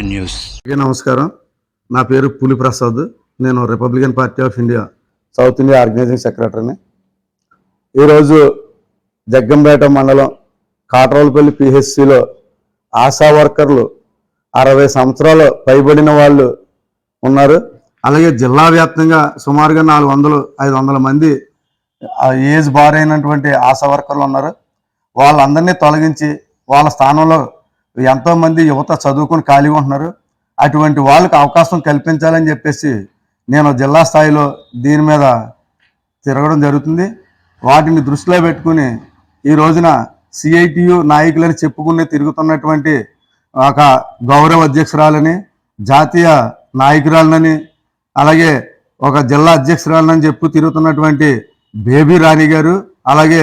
News. నమస్కారం. నా పేరు పులి ప్రసాద్ నేను Republican Party of India South India organising సెక్రటరీని ఈరోజు జగ్గంపేట మండలం కాట్రోల్పల్లి పిహెచ్సిలో ఆశా వర్కర్లు అరవై సంవత్సరాలు పైబడిన వాళ్ళు ఉన్నారు. అలాగే జిల్లా వ్యాప్తంగా సుమారుగా నాలుగు వందలు ఐదు వందల మంది ఆ ఏజ్ బార్ అయినటువంటి ఆశా వర్కర్లు ఉన్నారు. వాళ్ళందరినీ తొలగించి వాళ్ళ స్థానంలో ఎంతోమంది యువత చదువుకొని ఖాళీగా ఉంటున్నారు. అటువంటి వాళ్ళకి అవకాశం కల్పించాలని చెప్పేసి నేను జిల్లా స్థాయిలో దీని మీద తిరగడం జరుగుతుంది. వాటిని దృష్టిలో పెట్టుకుని ఈ రోజున సిఐటియు నాయకులని చెప్పుకునే తిరుగుతున్నటువంటి ఒక గౌరవ అధ్యక్షురాలని జాతీయ నాయకురాలనని అలాగే ఒక జిల్లా అధ్యక్షురాలని చెప్పు తిరుగుతున్నటువంటి బేబీ రాణి గారు అలాగే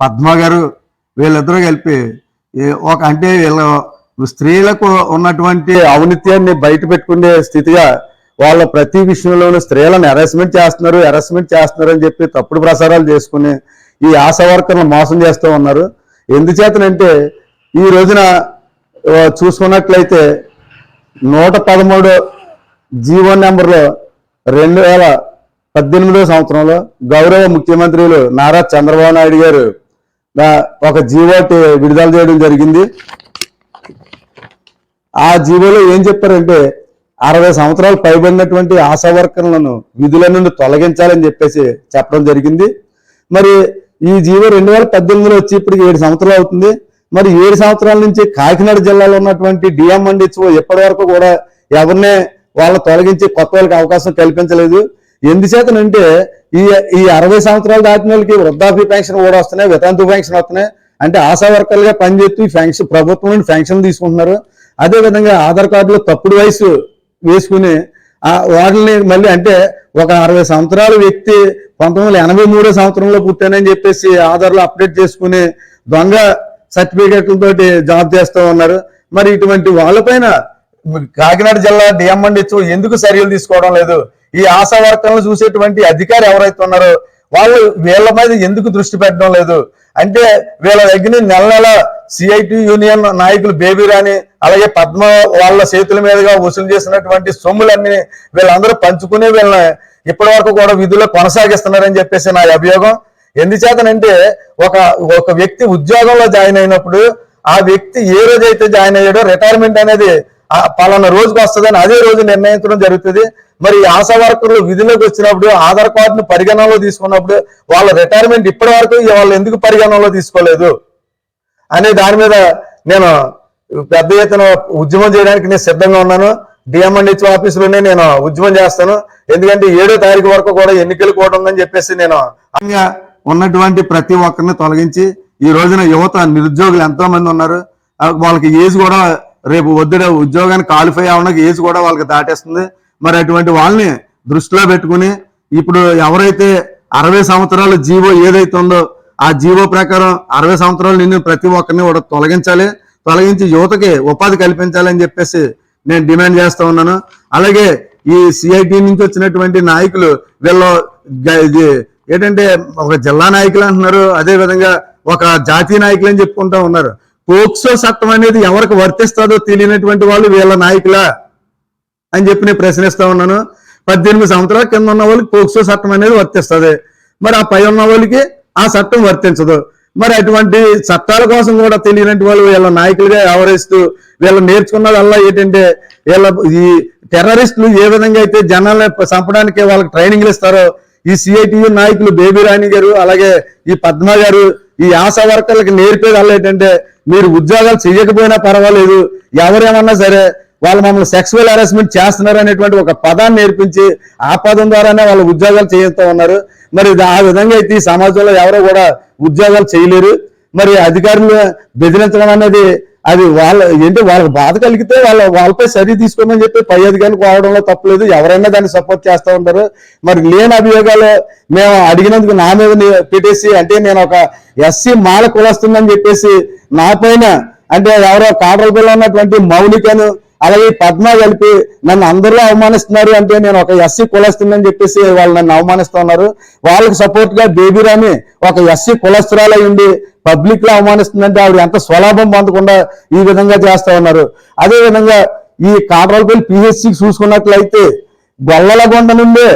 పద్మ గారు వీళ్ళిద్దరూ కలిపి ఒక అంటే వీళ్ళు స్త్రీలకు ఉన్నటువంటి ఔన్నత్యాన్ని బయట పెట్టుకునే స్థితిగా వాళ్ళ ప్రతి విషయంలోనూ స్త్రీలను హెరాస్మెంట్ చేస్తున్నారు హెరాస్మెంట్ చేస్తున్నారు అని చెప్పి తప్పుడు ప్రసారాలు చేసుకుని ఈ ఆశా వర్కర్లు మోసం చేస్తూ ఉన్నారు. ఎందుచేతనంటే ఈ రోజున చూసుకున్నట్లయితే నూట పదమూడు జీవో నెంబర్లో రెండు వేల పద్దెనిమిదో సంవత్సరంలో గౌరవ ముఖ్యమంత్రులు నారా చంద్రబాబు నాయుడు గారు ఒక జీవోటి విడుదల చేయడం జరిగింది. ఆ జీవోలో ఏం చెప్పారంటే అరవై సంవత్సరాలు పైబడినటువంటి ఆశా వర్కర్లను విధుల నుండి తొలగించాలని చెప్పేసి చెప్పడం జరిగింది. మరి ఈ జీవో రెండు వేల పద్దెనిమిదిలో వచ్చి ఇప్పటికి ఏడు సంవత్సరాలు అవుతుంది. మరి ఏడు సంవత్సరాల నుంచి కాకినాడ జిల్లాలో ఉన్నటువంటి డిఎం అండ్ హెచ్ఓ ఇప్పటి వరకు కూడా ఎవరినే వాళ్ళని తొలగించి కొత్త వాళ్ళకి అవకాశం కల్పించలేదు. ఎందుచేతనంటే ఈ ఈ అరవై సంవత్సరాలు దాటిన వాళ్ళకి వృద్ధాప్య పెన్షన్ కూడా వస్తున్నాయి వితంతు పెన్షన్ వస్తున్నాయి. అంటే ఆశా వర్కర్లుగా పనిచేస్తూ ఈ పెన్షన్ ప్రభుత్వం నుండి పెన్షన్ తీసుకుంటున్నారు. అదే విధంగా ఆధార్ కార్డులో తప్పుడు వయసు వేసుకుని ఆ వాటిని మళ్ళీ అంటే ఒక అరవై సంవత్సరాల వ్యక్తి పంతొమ్మిది వందల ఎనభై మూడో సంవత్సరంలో పుట్టానని చెప్పేసి ఆధార్లో అప్డేట్ చేసుకుని దొంగ సర్టిఫికేట్లతోటి జాబ్ చేస్తూ ఉన్నారు. మరి ఇటువంటి వాళ్ళపైన కాకినాడ జిల్లా డిఎంఎండ్హెచ్ ఎందుకు చర్యలు తీసుకోవడం లేదు? ఈ ఆశా వర్కర్లను చూసేటువంటి అధికారి ఎవరైతే ఉన్నారో వాళ్ళు వీళ్ళ మీద ఎందుకు దృష్టి పెట్టడం లేదు? అంటే వీళ్ళ దగ్గర నెల నెల సిఐటి యూనియన్ నాయకులు బేబీ రాణి అలాగే పద్మ వాళ్ళ చేతుల మీదుగా వసూలు చేసినటువంటి సొమ్ములన్నీ వీళ్ళందరూ పంచుకునే వీళ్ళని ఇప్పటి వరకు కూడా విధుల్లో కొనసాగిస్తున్నారని చెప్పేసి నా అభియోగం. ఎందుచేతనంటే ఒక ఒక వ్యక్తి ఉద్యోగంలో జాయిన్ అయినప్పుడు ఆ వ్యక్తి ఏ రోజైతే జాయిన్ అయ్యాడో రిటైర్మెంట్ అనేది పలానా రోజుకి వస్తుందని అదే రోజు నిర్ణయించడం జరుగుతుంది. మరి ఆశా వర్కర్లు విధిలోకి వచ్చినప్పుడు ఆధార్ కార్డును పరిగణనలో తీసుకున్నప్పుడు వాళ్ళ రిటైర్మెంట్ ఇప్పటి వరకు వాళ్ళు ఎందుకు పరిగణనలో తీసుకోలేదు? అనే దాని మీద నేను పెద్ద ఎత్తున ఉద్యమం చేయడానికి నేను సిద్ధంగా ఉన్నాను. డిఎంఎండ్హెచ్ ఆఫీసులోనే నేను ఉద్యమం చేస్తాను. ఎందుకంటే ఏడో తారీఖు వరకు కూడా ఎన్నికలు కూడా ఉందని చెప్పేసి నేను ఉన్నటువంటి ప్రతి ఒక్కరిని తొలగించి ఈ రోజున యువత నిరుద్యోగులు ఎంతో మంది ఉన్నారు. వాళ్ళకి ఏజ్ కూడా రేపు వద్దుడే ఉద్యోగానికి క్వాలిఫై అవ్వడానికి ఏజ్ కూడా వాళ్ళకి దాటేస్తుంది. మరి అటువంటి వాళ్ళని దృష్టిలో పెట్టుకుని ఇప్పుడు ఎవరైతే అరవై సంవత్సరాల జీవో ఏదైతే ఉందో ఆ జీవో ప్రకారం అరవై సంవత్సరాలు నిన్ను ప్రతి ఒక్కరిని కూడా తొలగించాలి. తొలగించి యువతకి ఉపాధి కల్పించాలని చెప్పేసి నేను డిమాండ్ చేస్తూ ఉన్నాను. అలాగే ఈ సిఐటి నుంచి వచ్చినటువంటి నాయకులు వీళ్ళు ఇది ఏంటంటే ఒక జిల్లా నాయకులు అంటున్నారు. అదే విధంగా ఒక జాతీయ నాయకులు అని చెప్పుకుంటూ ఉన్నారు. పోక్సో చట్టం అనేది ఎవరికి వర్తిస్తుందో తెలియనటువంటి వాళ్ళు వీళ్ళ నాయకులా అని చెప్పి నేను ప్రశ్నిస్తా ఉన్నాను. పద్దెనిమిది సంవత్సరాల కింద ఉన్న వాళ్ళకి పోక్సో చట్టం అనేది వర్తిస్తుంది. మరి ఆ పై ఉన్న వాళ్ళకి ఆ చట్టం వర్తించదు. మరి అటువంటి చట్టాల కోసం కూడా తెలియనటువంటి వాళ్ళు వీళ్ళ నాయకులుగా వ్యవహరిస్తూ వీళ్ళు నేర్చుకున్నదల్లా ఏంటంటే వీళ్ళ ఈ టెర్రరిస్టులు ఏ విధంగా అయితే జనాలను చంపడానికి వాళ్ళకి ట్రైనింగ్లు ఇస్తారో ఈ సిఐటియు నాయకులు బేబీ రాణి గారు అలాగే ఈ పద్మ గారు ఈ ఆశా వర్కర్లకు నేర్పేది అలా ఏంటంటే మీరు ఉద్యోగాలు చేయకపోయినా పర్వాలేదు. ఎవరేమన్నా సరే వాళ్ళు మమ్మల్ని సెక్సువల్ హెరాస్మెంట్ చేస్తున్నారు అనేటువంటి ఒక పదాన్ని నేర్పించి ఆ పదం ద్వారానే వాళ్ళు ఉద్యోగాలు చేయిస్తూ ఉన్నారు. మరి ఆ విధంగా అయితే ఈ సమాజంలో ఎవరో కూడా ఉద్యోగాలు చేయలేరు. మరి అధికారులు బెదిరించడం అనేది అది వాళ్ళ ఏంటి వాళ్ళకి బాధ కలిగితే వాళ్ళ వాళ్ళపై సరి తీసుకోమని చెప్పి పై అధికారులు కోవడంలో తప్పలేదు. ఎవరైనా దాన్ని సపోర్ట్ చేస్తూ ఉంటారు. మరి లేని అభియోగాలు మేము అడిగినందుకు నా మీద పెట్టేసి అంటే నేను ఒక ఎస్సీ మాల కులస్తుందని చెప్పేసి నా పైన అంటే ఎవరో కాటల పిల్ల ఉన్నటువంటి మౌలికను అలాగే పద్మ కలిపి నన్ను అందరూ అవమానిస్తున్నారు అంటే నేను ఒక ఎస్సీ కులస్తుందని చెప్పేసి వాళ్ళు నన్ను అవమానిస్తున్నారు వాళ్ళకి సపోర్ట్గా బేబీ రాని ఒక ఎస్సీ కులస్తురాలై ఉండి పబ్లిక్లో అవమానిస్తుందంటే ఆవిడ ఎంత స్వలాభం పొందకుండా ఈ విధంగా చేస్తా ఉన్నారు. అదే విధంగా ఈ కాట్రాలపల్లి పిహెచ్సి చూసుకున్నట్లయితే గొల్లలగొండ నుండే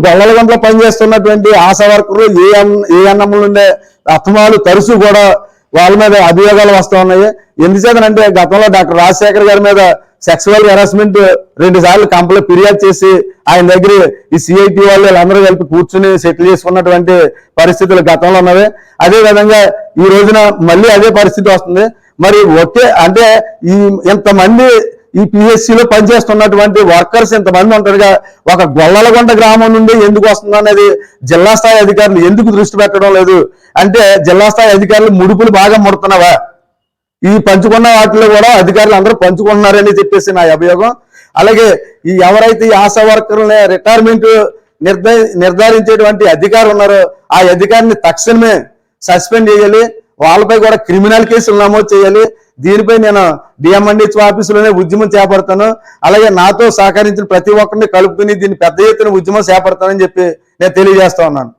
గొల్లలగొండలో పనిచేస్తున్నటువంటి ఆశా వర్కర్లు ఏ ఏ అన్నముల నుండే అత్తమాలు తరచు కూడా వాళ్ళ మీద అభియోగాలు వస్తూ ఉన్నాయి. ఎందుచేతనంటే గతంలో డాక్టర్ రాజశేఖర్ గారి మీద సెక్సువల్ హెరాస్మెంట్ రెండు సార్లు కంపెనీ ఫిర్యాదు చేసి ఆయన దగ్గర ఈ సిఐటి వాళ్ళు వీళ్ళందరూ కలిపి కూర్చుని సెటిల్ చేసుకున్నటువంటి పరిస్థితులు గతంలో ఉన్నవి. అదే విధంగా ఈ రోజున మళ్ళీ అదే పరిస్థితి వస్తుంది. మరి ఒకే అంటే ఈ ఇంతమంది ఈ పిఎస్సిలో పనిచేస్తున్నటువంటి వర్కర్స్ ఇంతమంది ఉంటారుగా? ఒక గొల్లలగొండ గ్రామం నుండి ఎందుకు వస్తుంది అనేది జిల్లా స్థాయి అధికారులు ఎందుకు దృష్టి పెట్టడం లేదు? అంటే జిల్లా స్థాయి అధికారులు ముడుపులు బాగా ముడుతున్నావా? ఈ పంచుకున్న వాటిలో కూడా అధికారులు అందరూ పంచుకుంటున్నారని చెప్పేసి నా అభియోగం. అలాగే ఈ ఎవరైతే ఈ ఆశా వర్కర్లని రిటైర్మెంట్ నిర్ధ నిర్ధారించేటువంటి అధికారులు ఉన్నారో ఆ అధికారిని తక్షణమే సస్పెండ్ చేయాలి. వాళ్ళపై కూడా క్రిమినల్ కేసులు నమోదు చేయాలి. దీనిపై నేను డిఎంఎండిహెచ్ ఆఫీసులోనే ఉద్యమం చేపడతాను. అలాగే నాతో సహకరించిన ప్రతి ఒక్కరిని కలుపుకుని దీన్ని పెద్ద ఎత్తున ఉద్యమం చేపడతానని చెప్పి నేను తెలియజేస్తా ఉన్నాను.